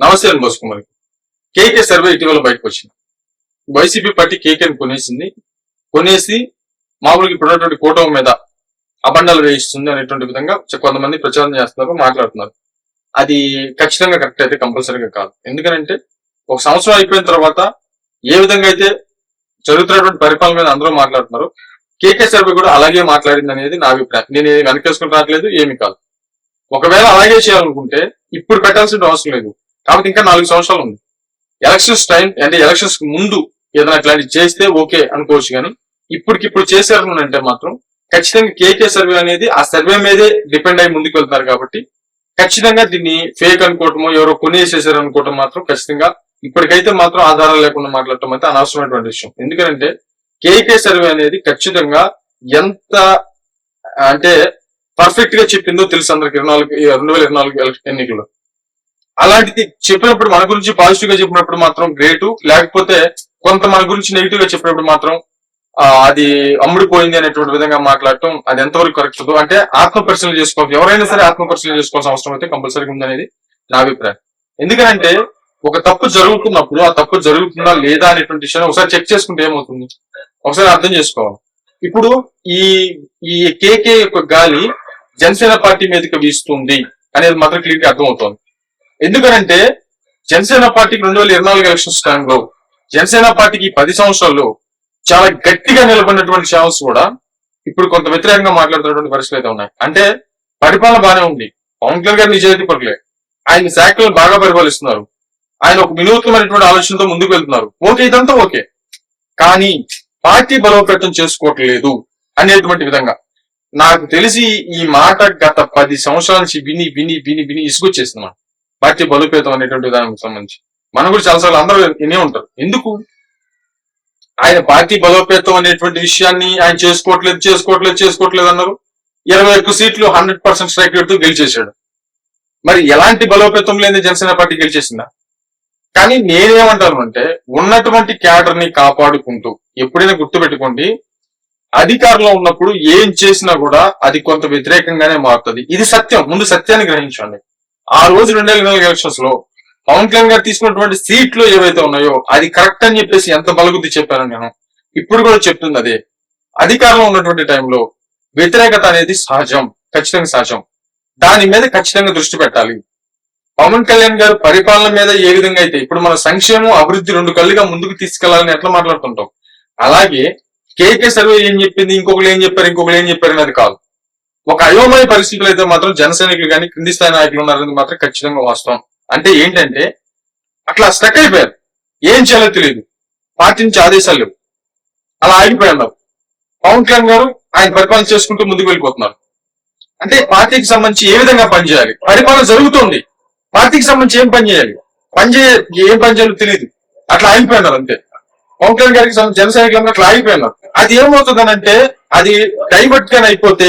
నమస్తే అని KK survey ఇటీవల బయటకు వచ్చింది. వైసీపీ పార్టీ కేకేని కొనేసింది. కొనేసి మామూలుగా ఇప్పుడు ఉన్నటువంటి కూటమి మీద అబండాలు వేయిస్తుంది అనేటువంటి విధంగా కొంతమంది ప్రచారం చేస్తున్నారు మాట్లాడుతున్నారు. అది ఖచ్చితంగా కరెక్ట్ అయితే కంపల్సరీగా కాదు. ఎందుకంటే ఒక సంవత్సరం అయిపోయిన తర్వాత ఏ విధంగా అయితే జరుగుతున్నటువంటి పరిపాలన మీద అందరూ మాట్లాడుతున్నారు కేకే సర్వే కూడా అలాగే మాట్లాడింది అనేది నా అభిప్రాయం. నేను వెనకేసుకుని రావట్లేదు ఏమి కాదు. ఒకవేళ అలాగే చేయాలనుకుంటే ఇప్పుడు పెట్టాల్సిన అవసరం లేదు. కాబట్టి ఇంకా నాలుగు సంవత్సరాలు ఉంది. ఎలక్షన్స్ టైం అంటే ఎలక్షన్స్ ముందు ఏదైనా ఇట్లాంటివి చేస్తే ఓకే అనుకోవచ్చు కానీ ఇప్పటికిప్పుడు చేశారు అంటే మాత్రం ఖచ్చితంగా కేకే సర్వే అనేది ఆ సర్వే మీదే డిపెండ్ అయ్యి ముందుకు వెళ్తున్నారు కాబట్టి ఖచ్చితంగా దీన్ని ఫేక్ అనుకోవటమో ఎవరో కొనేసేసారు అనుకోవటం మాత్రం ఖచ్చితంగా ఇప్పటికైతే మాత్రం ఆధారాలు లేకుండా మాట్లాడటం అయితే అనవసరమైనటువంటి విషయం. ఎందుకంటే కేకే సర్వే అనేది ఖచ్చితంగా ఎంత అంటే పర్ఫెక్ట్గా చెప్పిందో తెలుసు అందరికి. ఇరవై నాలుగు రెండు వేల ఇరవై నాలుగు ఎన్నికల్లో. అలాంటిది చెప్పినప్పుడు మన గురించి పాజిటివ్గా చెప్పినప్పుడు మాత్రం గ్రేట్ లేకపోతే కొంత మన గురించి నెగిటివ్గా చెప్పినప్పుడు మాత్రం అది అమ్ముడిపోయింది అనేటువంటి విధంగా మాట్లాడటం అది ఎంతవరకు కరెక్ట్ అంటే ఆత్మ పరిశీలన చేసుకోవాలి ఎవరైనా సరే ఆత్మ పరిశీలన చేసుకోవాల్సిన అవసరం అయితే కంపల్సరీగా ఉందనేది నా అభిప్రాయం. ఎందుకంటే ఒక తప్పు జరుగుతున్నప్పుడు ఆ తప్పు జరుగుతుందా లేదా అనేటువంటి విషయాన్ని ఒకసారి చెక్ చేసుకుంటే ఏమవుతుంది? ఒకసారి అర్థం చేసుకోవాలి. ఇప్పుడు ఈ ఈ కేకే యొక్క గాలి జనసేన పార్టీ మీదకి వీస్తుంది అనేది మాత్రం క్లియర్గా అర్థమవుతోంది. ఎందుకనంటే జనసేన పార్టీకి రెండు వేల ఇరవై నాలుగు ఎలక్షన్స్ టైంలో జనసేన పార్టీకి పది సంవత్సరాల్లో చాలా గట్టిగా నిలబడినటువంటి ఛానల్స్ కూడా ఇప్పుడు కొంత వ్యతిరేకంగా మాట్లాడుతున్నటువంటి పరిస్థితులు అయితే ఉన్నాయి. అంటే పరిపాలన బాగానే ఉంది. పవన్ కళ్యాణ్ గారు నిజాయితీ పడలే ఆయన శాఖలను బాగా పరిపాలిస్తున్నారు. ఆయన ఒక వినూత్నమైనటువంటి ఆలోచనతో ముందుకు వెళ్తున్నారు. ఓకే ఇదంతా ఓకే. కానీ పార్టీ బలోపేతం చేసుకోవట్లేదు అనేటువంటి విధంగా నాకు తెలిసి ఈ మాట గత పది సంవత్సరాల నుంచి విని విని విని విని ఇసుకొచ్చేస్తున్నాను పార్టీ బలోపేతం అనేటువంటి దానికి సంబంధించి. మనం కూడా చాలాసార్లు అందరూ వినే ఉంటారు. ఎందుకు? ఆయన పార్టీ బలోపేతం అనేటువంటి విషయాన్ని ఆయన చేసుకోవట్లేదు చేసుకోవట్లేదు చేసుకోవట్లేదు అన్నారు. ఇరవై ఒక్క సీట్లు హండ్రెడ్ పర్సెంట్ స్ట్రైక్ రేట్ గెలిచేశాడు. మరి ఎలాంటి బలోపేతం లేని జనసేన పార్టీ గెలిచేసిందా? కానీ నేనేమంటాను అంటే ఉన్నటువంటి క్యాడర్ని కాపాడుకుంటూ ఎప్పుడైనా గుర్తుపెట్టుకోండి అధికారంలో ఉన్నప్పుడు ఏం చేసినా కూడా అది కొంత వ్యతిరేకంగానే మారుతుంది. ఇది సత్యం. ముందు సత్యాన్ని గ్రహించండి. ఆ రోజు రెండు వేల నాలుగు ఎలక్షన్స్లో పవన్ కళ్యాణ్ గారు తీసుకున్నటువంటి సీట్లు ఏవైతే ఉన్నాయో అది కరెక్ట్ అని చెప్పేసి ఎంత బలగుద్ది చెప్పాను నేను ఇప్పుడు కూడా చెప్తుంది అదే. అధికారంలో ఉన్నటువంటి టైంలో వ్యతిరేకత అనేది సహజం ఖచ్చితంగా సహజం. దాని మీద ఖచ్చితంగా దృష్టి పెట్టాలి. పవన్ కళ్యాణ్ గారు పరిపాలన మీద ఏ విధంగా అయితే ఇప్పుడు మన సంక్షేమం అభివృద్ధి రెండు కళ్ళుగా ముందుకు తీసుకెళ్ళాలని ఎట్లా మాట్లాడుతుంటాం? అలాగే కేకే సర్వే ఏం చెప్పింది ఇంకొకరు ఏం చెప్పారు ఇంకొకరు ఏం చెప్పారు అనేది కాదు. ఒక అయోమయ పరిస్థితులు అయితే మాత్రం జనసైనికులు కానీ క్రింది స్థాయి నాయకులు ఉన్నారనేది మాత్రం ఖచ్చితంగా వాస్తవం. అంటే ఏంటంటే అట్లా స్టక్ అయిపోయారు. ఏం చేయాలో తెలియదు పార్టీ నుంచి ఆదేశాలు లేవు. అలా ఉన్నారు. పవన్ కళ్యాణ్ గారు ఆయన పరిపాలన చేసుకుంటూ ముందుకు వెళ్ళిపోతున్నారు. అంటే పార్టీకి సంబంధించి ఏ విధంగా పనిచేయాలి? పరిపాలన జరుగుతోంది. పార్టీకి సంబంధించి ఏం పని చేయాలి పని చేయ ఏం పని చేయాలో తెలియదు అట్లా ఆగిపోయినారు అంతే. పవన్ కళ్యాణ్ గారికి సంబంధించి అట్లా ఆగిపోయినారు అది ఏమవుతుందనంటే అది డైవర్ట్గా అయిపోతే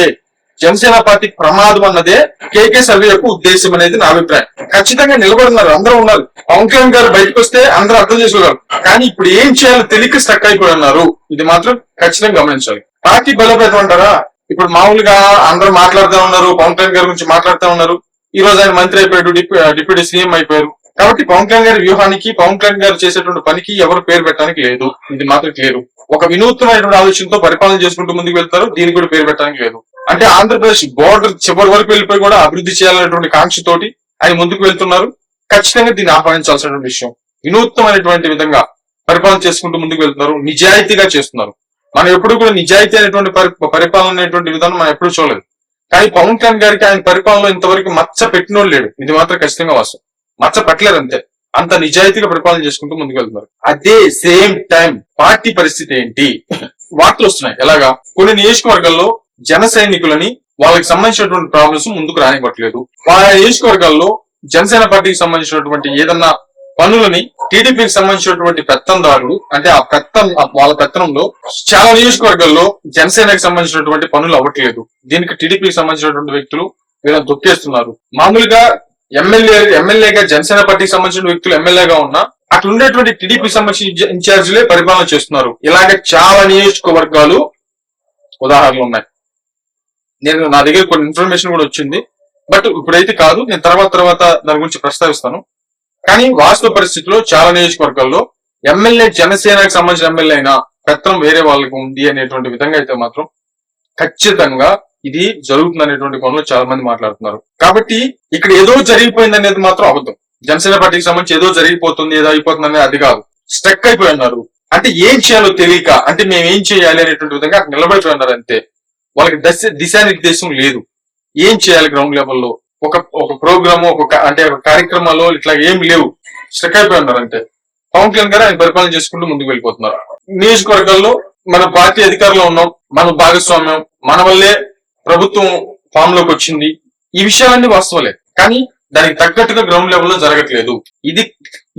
జనసేన పార్టీకి ప్రమాదం అన్నదే కేకే సర్వే యొక్క ఉద్దేశం అనేది నా అభిప్రాయం. ఖచ్చితంగా నిలబడున్నారు అందరూ ఉన్నారు. పవన్ కళ్యాణ్ గారు బయటకు వస్తే అందరూ అర్థం చేసుకోగలరు కానీ ఇప్పుడు ఏం చేయాలో తెలియక స్టక్ అయిపోయి ఉన్నారు. ఇది మాత్రం ఖచ్చితంగా గమనించాలి. పార్టీ బలోపేతం అంటారా? ఇప్పుడు మామూలుగా అందరూ మాట్లాడుతూ ఉన్నారు పవన్ కళ్యాణ్ గారి గురించి మాట్లాడుతూ ఉన్నారు. ఈ రోజు ఆయన మంత్రి అయిపోయాడు డిప్యూ- డిప్యూటీ సీఎం అయిపోయారు. కాబట్టి పవన్ కళ్యాణ్ గారి వ్యూహానికి పవన్ కళ్యాణ్ గారు చేసేటువంటి పనికి ఎవరు పేరు పెట్టడానికి లేదు. ఇది మాత్రం క్లియర్. ఒక వినూత్నమైనటువంటి ఆలోచనతో పరిపాలన చేసుకుంటూ ముందుకు వెళ్తారు. దీనికి కూడా పేరు పెట్టడానికి లేదు. అంటే ఆంధ్రప్రదేశ్ బోర్డర్ చివరి వరకు వెళ్ళిపోయి కూడా అభివృద్ధి చేయాలనేటువంటి కాంక్షతోటి ఆయన ముందుకు వెళ్తున్నారు. ఖచ్చితంగా దీన్ని ఆహ్వానించాల్సినటువంటి విషయం. వినూత్నమైనటువంటి విధంగా పరిపాలన చేసుకుంటూ ముందుకు వెళ్తున్నారు. నిజాయితీగా చేస్తున్నారు. మనం ఎప్పుడు కూడా నిజాయితీ అనేటువంటి పరి- పరిపాలన అనేటువంటి విధానం మనం ఎప్పుడు చూడలేదు. కానీ పవన్ కళ్యాణ్ గారికి ఆయన పరిపాలనలో ఇంతవరకు మచ్చ పెట్టినోడు లేడు. ఇది మాత్రం ఖచ్చితంగా వాస్తవం. మచ్చ పెట్టలేరు అంతే. అంత నిజాయితీగా పరిపాలన చేసుకుంటూ ముందుకు వెళ్తున్నారు అదే సేమ్ టైం పార్టీ పరిస్థితి ఏంటి? వార్తలు వస్తున్నాయి. ఎలాగా? కొన్ని నియోజకవర్గాల్లో జన సైనికులని వాళ్ళకి సంబంధించినటువంటి ప్రాబ్లమ్స్ ముందుకు రానివ్వట్లేదు. వాళ్ళ నియోజకవర్గాల్లో జనసేన పార్టీకి సంబంధించినటువంటి ఏదన్నా పనులని టీడీపీకి సంబంధించినటువంటి పెత్తందారులు అంటే ఆ పెత్తం వాళ్ళ పెత్తనంలో చాలా నియోజకవర్గాల్లో జనసేనకి సంబంధించినటువంటి పనులు అవ్వట్లేదు. దీనికి టీడీపీకి సంబంధించినటువంటి వ్యక్తులు వీళ్ళని తొక్కేస్తున్నారు. మామూలుగా ఎమ్మెల్యే ఎమ్మెల్యేగా జనసేన పార్టీకి సంబంధించిన వ్యక్తులు ఎమ్మెల్యేగా ఉన్నా అట్లా ఉండేటువంటి టీడీపీ సంబంధించిన ఇన్ఛార్జీలే పరిపాలన చేస్తున్నారు. ఇలాగే చాలా నియోజకవర్గాలు ఉదాహరణలు ఉన్నాయి. నేను నా దగ్గర కొన్ని ఇన్ఫర్మేషన్ కూడా వచ్చింది. బట్ ఇప్పుడైతే కాదు నేను తర్వాత తర్వాత దాని గురించి ప్రస్తావిస్తాను. కానీ వాస్తవ పరిస్థితిలో చాలా నియోజకవర్గాల్లో ఎమ్మెల్యే జనసేనకు సంబంధించిన ఎమ్మెల్యే అయినా పెత్తనం వేరే వాళ్ళకి ఉంది అనేటువంటి విధంగా అయితే మాత్రం ఖచ్చితంగా ఇది జరుగుతుంది అనేటువంటి కోణంలో చాలా మంది మాట్లాడుతున్నారు. కాబట్టి ఇక్కడ ఏదో జరిగిపోయింది అనేది మాత్రం అబద్ధం. జనసేన పార్టీకి సంబంధించి ఏదో జరిగిపోతుంది ఏదో అయిపోతుంది అనేది అది కాదు. స్ట్రక్ అయిపోయి ఉన్నారు. అంటే ఏం చేయాలో తెలియక అంటే మేము ఏం చేయాలి అనేటువంటి విధంగా అక్కడ నిలబడిపోయి ఉన్నారు అంతే. వాళ్ళకి దశ దిశానిర్దేశం లేదు. ఏం చేయాలి గ్రౌండ్ లెవెల్లో ఒక ఒక ప్రోగ్రామ్ ఒక అంటే ఒక కార్యక్రమాలు ఇట్లా ఏం లేవు. స్ట్రక్ అయిపోయి ఉన్నారు అంతే. పవన్ కళ్యాణ్ గారు ఆయన పరిపాలన చేసుకుంటూ ముందుకు వెళ్ళిపోతున్నారు. నియోజకవర్గాల్లో మన పార్టీ అధికారంలో ఉన్నాం. మన భాగస్వామ్యం మన వల్లే ప్రభుత్వం ఫామ్లోకి వచ్చింది. ఈ విషయాలన్నీ వాస్తవలే. కానీ దానికి తగ్గట్టుగా గ్రౌండ్ లెవెల్లో జరగట్లేదు. ఇది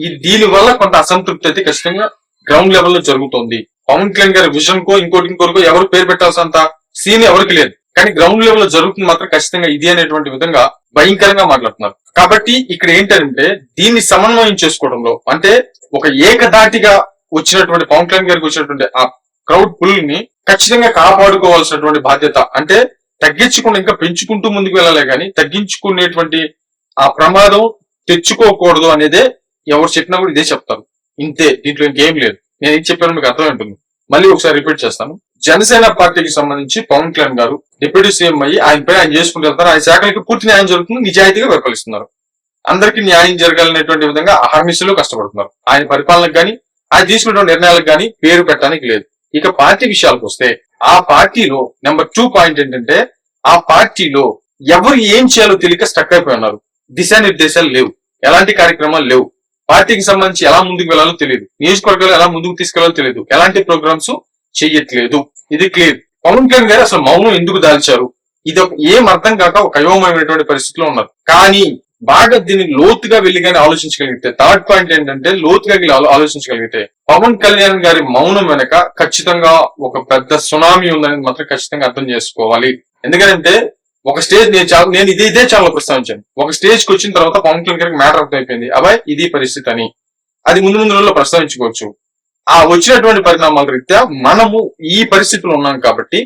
ఈ దీని వల్ల కొంత అసంతృప్తి అయితే ఖచ్చితంగా గ్రౌండ్ లెవెల్లో జరుగుతుంది. పవన్ కళ్యాణ్ గారి విజన్ కో ఇంకోటి ఇంకోటికో ఎవరు పేరు పెట్టాల్సినంత సీన్ ఎవరికి లేదు. కానీ గ్రౌండ్ లెవెల్లో జరుగుతుంది మాత్రం ఖచ్చితంగా ఇది అనేటువంటి విధంగా భయంకరంగా మాట్లాడుతున్నారు. కాబట్టి ఇక్కడ ఏంటంటే దీన్ని సమన్వయం చేసుకోవడంలో అంటే ఒక ఏకధాటిగా వచ్చినటువంటి పవన్ కళ్యాణ్ గారికి వచ్చినటువంటి ఆ క్రౌడ్ పుల్ని ఖచ్చితంగా కాపాడుకోవాల్సినటువంటి బాధ్యత అంటే తగ్గించకుండా ఇంకా పెంచుకుంటూ ముందుకు వెళ్ళాలి కానీ తగ్గించుకునేటువంటి ఆ ప్రమాదం తెచ్చుకోకూడదు అనేదే ఎవరు చెప్పినా కూడా ఇదే చెప్తారు. ఇంతే దీంట్లో ఇంకేం లేదు. నేను ఏం చెప్పాను మీకు అర్థం ఉంటుంది మళ్ళీ ఒకసారి రిపీట్ చేస్తాను. జనసేన పార్టీకి సంబంధించి పవన్ కళ్యాణ్ గారు డిప్యూటీ సీఎం అయ్యి ఆయన పై ఆయన చేసుకుంటూ వెళ్తారు. ఆయన శాఖలకి పూర్తి న్యాయం జరుగుతుంది నిజాయితీగా పరిపాలిస్తున్నారు అందరికీ న్యాయం జరగాలనేటువంటి విధంగా అహర్నిశలు కష్టపడుతున్నారు. ఆయన పరిపాలనకు గాని ఆయన తీసుకున్నటువంటి నిర్ణయాలకు గాని పేరు పెట్టడానికి లేదు. ఇక పార్టీ విషయాలకు వస్తే ఆ పార్టీలో నెంబర్ టూ పాయింట్ ఏంటంటే ఆ పార్టీలో ఎవరు ఏం చేయాలో తెలియక స్టక్ అయిపోయి ఉన్నారు. దిశానిర్దేశాలు లేవు. ఎలాంటి కార్యక్రమాలు లేవు. పార్టీకి సంబంధించి ఎలా ముందుకు వెళ్ళాలో తెలియదు. నియోజకవర్గాలు ఎలా ముందుకు తీసుకెళ్ళాలో తెలియదు. ఎలాంటి ప్రోగ్రామ్స్ చెయ్యట్లేదు ఇది క్లియర్. పవన్ కళ్యాణ్ గారు అసలు మౌనం ఎందుకు దాల్చారు? ఇది ఒక ఏం అర్థం కాక ఒక అయోమయమైనటువంటి పరిస్థితిలో ఉన్నారు. కానీ బాగా దీన్ని లోతుగా వెళ్ళి కానీ ఆలోచించగలిగితే థర్డ్ పాయింట్ ఏంటంటే లోతుగా వెళ్ళి ఆలోచించగలిగితే పవన్ కళ్యాణ్ గారి మౌనం వెనక ఖచ్చితంగా ఒక పెద్ద సునామీ ఉందని మాత్రం ఖచ్చితంగా అర్థం చేసుకోవాలి. ఎందుకంటే ఒక స్టేజ్ నేను చాలా నేను ఇదే ఇదే చాలా ప్రస్తావించాను. ఒక స్టేజ్కి వచ్చిన తర్వాత పవన్ కళ్యాణ్ గారికి మ్యాటర్ అర్థమైపోయింది. అబ్బాయి ఇది పరిస్థితి అని. అది ముందు ముందు రోజుల్లో ప్రస్తావించుకోవచ్చు. ఆ వచ్చినటువంటి పరిణామాల రీత్యా మనము ఈ పరిస్థితిలో ఉన్నాం కాబట్టి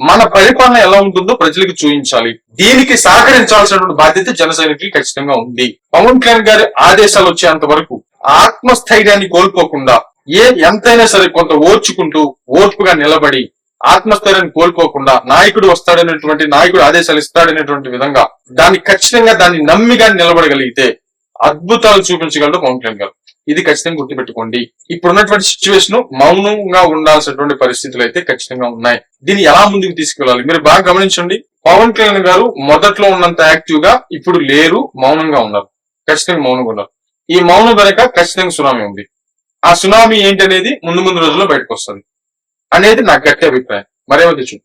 మన పరిపాలన ఎలా ఉంటుందో ప్రజలకు చూపించాలి. దీనికి సహకరించాల్సినటువంటి బాధ్యత జన ఖచ్చితంగా ఉంది. పవన్ కళ్యాణ్ గారి ఆదేశాలు వచ్చేంత వరకు ఆత్మస్థైర్యాన్ని కోల్పోకుండా ఏ ఎంతైనా సరే కొంత ఓర్చుకుంటూ ఓర్పుగా నిలబడి ఆత్మస్థైర్యాన్ని కోల్పోకుండా నాయకుడు వస్తాడనేటువంటి నాయకుడు ఆదేశాలు ఇస్తాడనేటువంటి విధంగా దాన్ని ఖచ్చితంగా దాన్ని నమ్మిగా నిలబడగలిగితే అద్భుతాలు చూపించగలడు పవన్ కళ్యాణ్ గారు. ఇది ఖచ్చితంగా గుర్తుపెట్టుకోండి. ఇప్పుడు ఉన్నటువంటి సిచ్యువేషన్ మౌనంగా ఉండాల్సినటువంటి పరిస్థితులు అయితే ఖచ్చితంగా ఉన్నాయి. దీన్ని ఎలా ముందుకు తీసుకెళ్ళాలి? మీరు బాగా గమనించండి. పవన్ కళ్యాణ్ గారు మొదట్లో ఉన్నంత యాక్టివ్గా ఇప్పుడు లేరు మౌనంగా ఉన్నారు. ఖచ్చితంగా మౌనంగా ఉన్నారు. ఈ మౌనం వెనక ఖచ్చితంగా సునామీ ఉంది. ఆ సునామీ ఏంటి అనేది ముందు ముందు రోజుల్లో బయటకు వస్తుంది. అనేది నా గట్టి అభిప్రాయం. మరేమో తెచ్చు